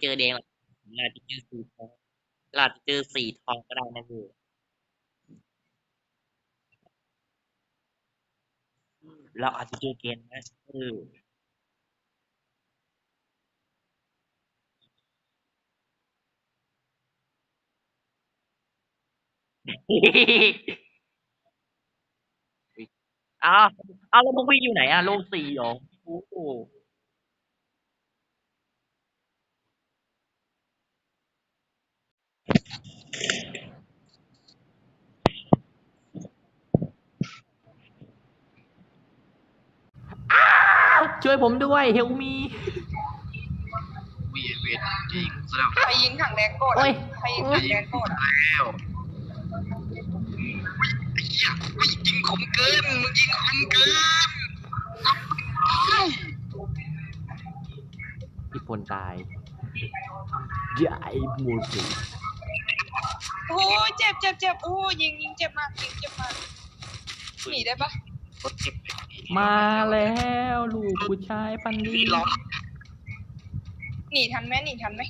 เจอแดงเราจะเจอสีทองเราจะเจอสีทองก็ได้นะพี่เราอาจจะเจอเกณฑ์นะเอออ้าวอ้าวแล้วพวกพี่อยู่ไหนอะโลกสี่หรอโอ้โห ช่วยผมด้วยเฮลมีเวียนเวียนยิงสำหรับใครยิงถังแดงโกดโอ้ย ใครยิงถังแดงโกดแล้วไอ้เหี้ยอุ๊ยยิงคมเกินมึงยิงคมเกินไอ้พี่พลตายใหญ่หมดเลยโอ้ยเจ็บเจ็บเจ็บโอ้ยยิงยิงเจ็บมากยิงเจ็บมากหนีได้ปะ รถเจ็บเลย มาแล้วลูกผู้ชายปันดีนี่ร้องหนีทันไหมหนีทันไหม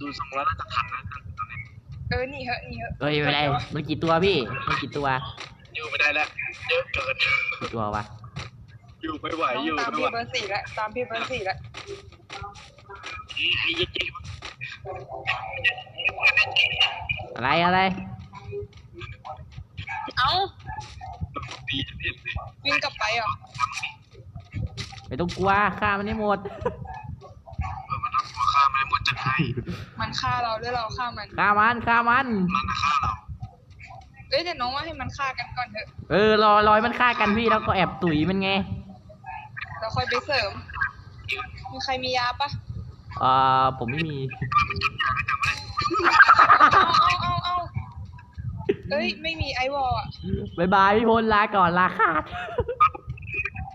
ดูทรงแล้วน่าจะทันนะตอนนี้เออหนีเหอะหนีเหอะเอ้ยไม่เป็นไรมันกี่ตัวพี่มันกี่ตัว อยู่ไม่ได้แล้วเยอะเกินกี่ตัววะอยู่ไม่ไหวอยู่ตามไม่พี่ไหวเบอร์สี่แล้วตามพี่เบอร์สี่แล้วไอ้ยี่จิ๊บอะไรอะไร เอ้า วิ่งกลับไปเหรอไม่ต้องกลัวฆ่ามันให้หมดเออมันต้องตัวฆ่าไม่หมดจะให้มันฆ่าเราด้วยเราฆ่ามัน ฆ่ามันฆ่ามัน มันจะฆ่าเราเอ้ยแต่น้องว่าให้มันฆ่ากันก่อนเถอะเออรอรอยมันฆ่ากันพี่แล้วก็แอบตุ๋ยมันไงเราค่อยไปเสริม มีใครมียาปะเอ่อผมไม่มีเอาเอา เอาเอาเอ้ย ไม่มีไอวอลอะบายบายพี่พลลาก่อนลาขาด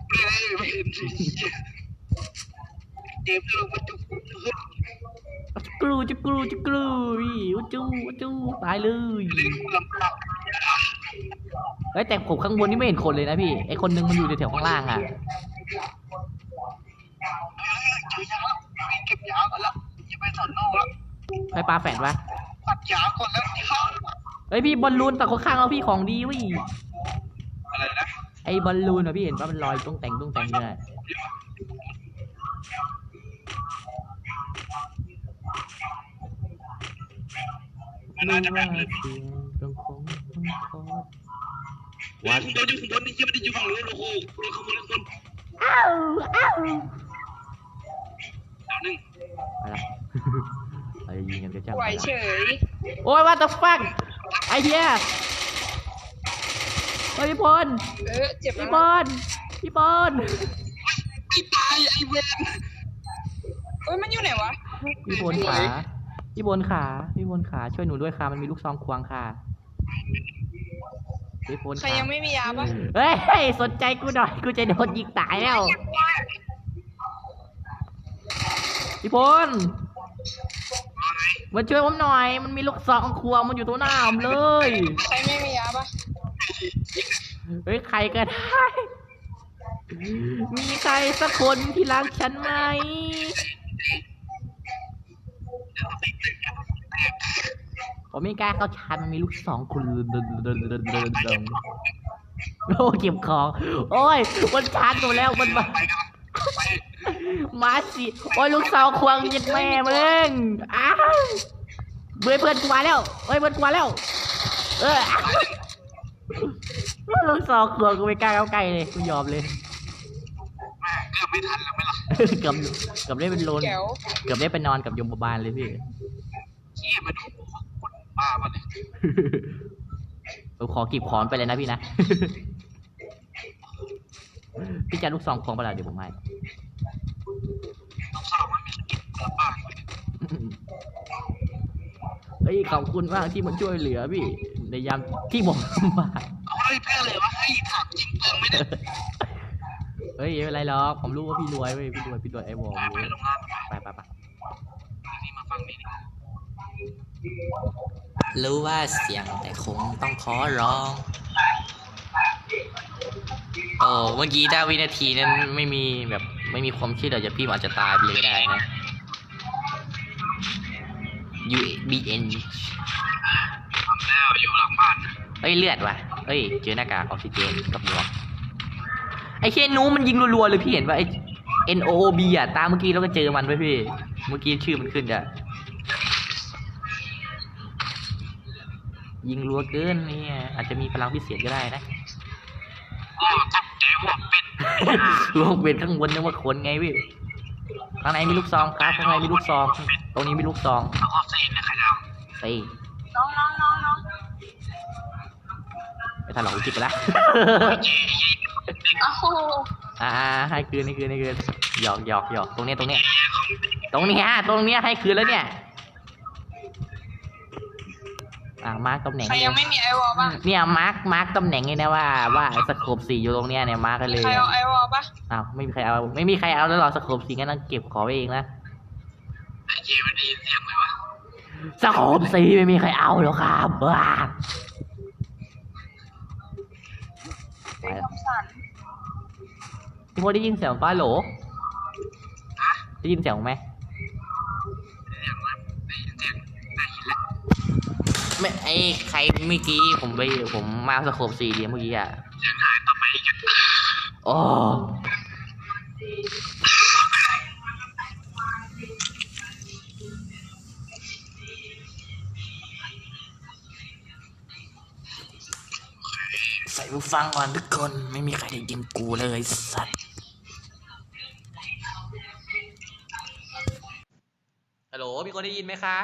ไม่ได้ไม่เห็นสิเจ็บเลยมันจุกกรูจะกรูจะกรูอีอุจูอุจูตายเลยลำบากเฮ้ยแต่ผมข้างบนนี่ไม่เห็นคนเลยนะพี่ไอคนนึงมันอยู่แถวๆข้างล่างอะเจอยาเก็บยาก่อนแล้วอย่าไปสอนนอกแล้วไปปลาแฝดวะปัดยาก่อนแล้วข้า เฮ้ยพี่บอลลูนแต่ข้างๆเราพี่ของดีเวิอะไรนะไอบอลลูนอะพี่เห็นว่ามันลอยตุ้งแต่งตุ้งแต่งเลยรู้ว่าเสียงต้องคงต้องคอวัดโดนอยู่ข้างบนนี่ยังไม่ได้อยู่ฝั่งนู้นโอ้โหโดนข้างบนข้างบนอ้าวอ้าวดาวหนึ่งไปละเราจะยิงกันกระจังไหวเฉยโอ้ย what the fuck ไอ เดียเฮ้ยพี่พลเออเจ็บแล้พี่วบนะอลพี่บอลไม่ตายไอ้เวนเอ้ยมันอยู่ไหนวะพี่บนขาพี่บนขาพี่บนขาช่วยหนูด้วยค่ะมันมีลูกซองควงค่ะพี่บนใครขายังไม่มียาปะเฮ้ยสนใจกูหน่อยกูจะโดนยิงตายแล้วพี่พล มาช่วยผมหน่อย มันมีลูกซองควงมันอยู่ตัวหน้าผมเลย ใครไม่มียาปะเฮ้ยใครก็ได้ มีใครสักคนที่รักฉันไหม ผมไม่กล้าเข้าชาร์จมันมีลูกสองคนเดินเดินเดินเดินเดินโอ้เก็บของ โอ้ยมันชาร์จตัวแล้วมันมาไปกันไป มาสิโอ้ยลูกสาวควงยัดแม่มึงอ้าวเบื่อเพื่อนกูมาแล้วเอ้ยเพื่อนกูมาแล้ว เอออ้าวลูกสาวควงกูไม่กล้าเข้าใกล้เลยกูยอมเลยแม่เกือบไม่ทันแล้วไหมล่ะเกือบเกือบได้เป็นโลนแก้วเกือบได้ไปนอนกับยมบาลเลยพี่ขี้มาดูคนบ้ามันเนี่ยผมขอกีบขอนไปเลยนะพี่นะ พี่จะลูกซองควงเปล่าเดี๋ยวผมให้ เลยเฮ้ยขอบคุณมากที่มาช่วยเหลือพี่ ในยามที่ผมลำบากเอาให้เพื่อนเลยวะให้ถามจริงเติมไม่ได้เฮ้ยไม่เป็นไรหรอกผมรู้ว่าพี่รวยเว้ยพี่รวยพี่รวยไอ้วอลไปรู้โรงงานไปไปไปไปนี่มาฟังนี่ดิรู้ว่าเสียงแต่คงต้องขอร้องโอ้เมื่อกี้ถ้าวินาทีนั้นไม่มีแบบไม่มีความคิดเราจะพี่อาจจะตายไปเลยก็ได้นะ U B N ทำแล้วอยู่หลังบ้าน เอ้ยเลือดว่ะเอ้ยเจอหน้ากากออกซิเจนกับหมวกไอ้เคนนูมันยิงรัวๆเลยพี่เห็นว่าไอ้ N O O B อะตามเมื่อกี้เราก็เจอมันไว้พี่ เมื่อกี้ชื่อมันขึ้นจะยิงรัวเกินเนี่ยอาจจะมีพลังพิเศษก็ได้นะโอ้ตกใจว่าเป็นลงเป็นข้างบนนึกว่าคนไงพี่ข้างในมีลูกซองครับข้างในมีลูกซอง ตรงนี้มีลูกซองแล้วก็เส้นนะครับเฮ้ยน้องน้องน้องน้องไม่ทันหรอกกูจิกไปละอ้าวอ่าให้คืนให้คืนให้คืนหยอกหยอกหยอกตรงเนี้ยตรงเนี้ยตรงเนี้ยตรงเนี้ยให้คืนแล้วเนี่ยอ่ามาร์กตำแหน่งใครยังไม่มีไอวอลบ้างเนี่ยมาร์กมาร์กตำแหน่งเลยนะว่าว่าสโคปสี่อยู่ตรงเนี้ยเนี่ยมาร์กกันเลยใครเอาไอวอลป่ะอ้าวไม่มีใครเอาไม่มีใครเอาแล้วหรอสโคปสี่งั้นต้องเก็บขอไว้เองนะ ไอ้เจมันได้ยินเสียงไหมวะสโคปสี่ไม่มีใครเอาหรอกครับว้าเป็นคำสั่นพี่โมได้ยินเสียงฟ้าโหลได้ยินเสียงไหมเสียงมันได้ยินเสียงได้ยินแล้วไม่ไอใครเมื่อกี้ผมไปผมมาสโคปสี่เดียวเมื่อกี้อะเสียงหายต่อไปอีกอะโอ้ ใส่หูฟังก่อนทุกคนไม่มีใครได้ยินกูเลยสัตว์ฮัลโหลมีคนได้ยินไหมคะ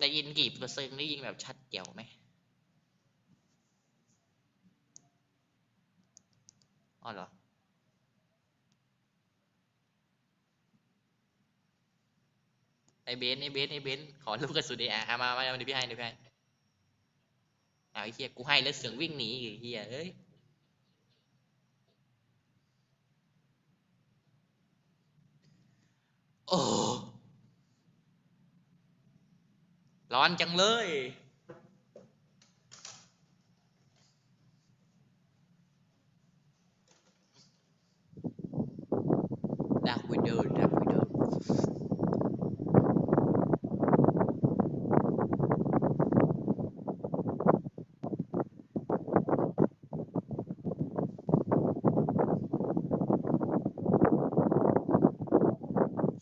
ได้ยินกี่เปอร์เซ็นต์ได้ยินแบบชัดเจ๋วไหมอ๋อเหรอไอเบนไอเบนไอเบนขอลูกกระสุนเออามามาเดี๋ยวพี่ให้เดี๋ยวพี่ให้ ไอ้เฮียกูให้แล้วเสือกวิ่งหนีอีกไอ้เฮียเอ้ยโอ้ร้อนจังเลยดักวิดเดอร์ดักวิดเดอร์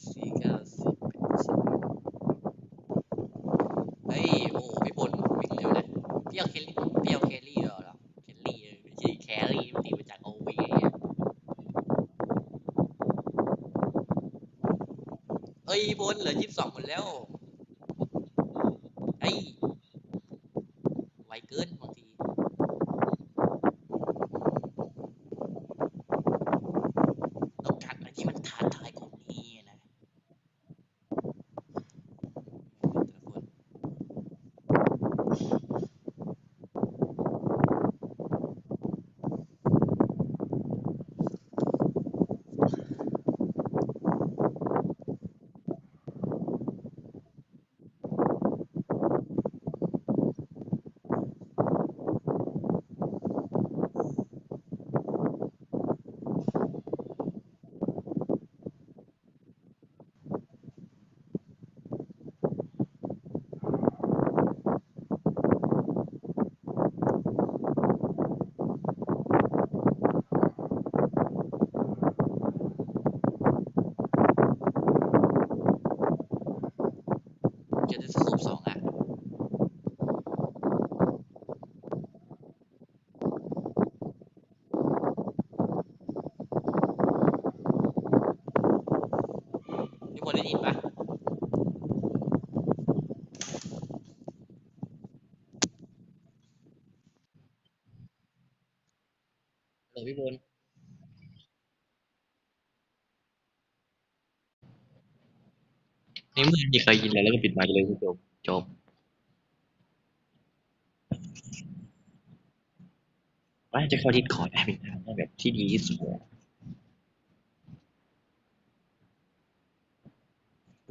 สี่เก้าสิบแปดสิบ เฮ้ย โอ้พี่พลวิ่งเร็วนะพี่เอาเคลลี่พี่เอาเคลลี่เหรอเหรอเคลลี่เออไม่ใช่แครี่มันตีมาจากโอวีไอ้เงี้ย เอ้ยพี่พลเหลือยี่สิบสองคนแล้วเฮ้ยไวเกินบางทีต้องการอะไรที่มันท้าทายกว่านี้นะแต่ละคน จะได้สรุปสองอะ พี่พล ได้ยินปะเหรอพี่พลนี่ไม่มีใครยินแล้วแล้วก็ปิดไมค์เลยจบจบว่าจะเข้าดิสคอร์ดได้เป็นทางแบบที่ดีที่สุด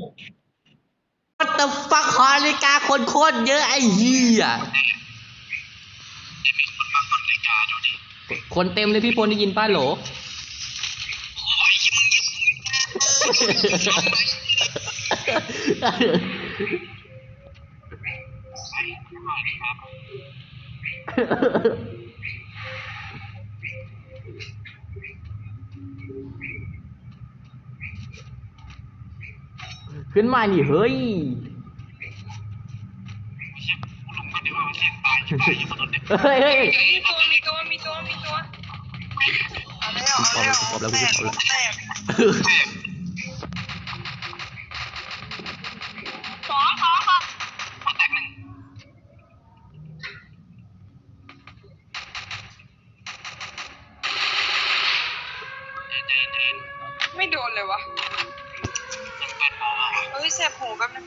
อะ What the fuck หอนาฬิกาคนโคตรเยอะไอ้เหี้ยคนเต็มเลยพี่พลได้ยินป้าโหล ขึ้นมานี่เฮ้ยเฮ้ยเฮ้ยมีตัวมีตัวมีตัวมีตัวเอาแล้วเอาแล้วปอบแล้วแตปกอบแล้วขอขอขอไม่โดนเลยวะ เฮ้ยแสบหูแป๊บนึง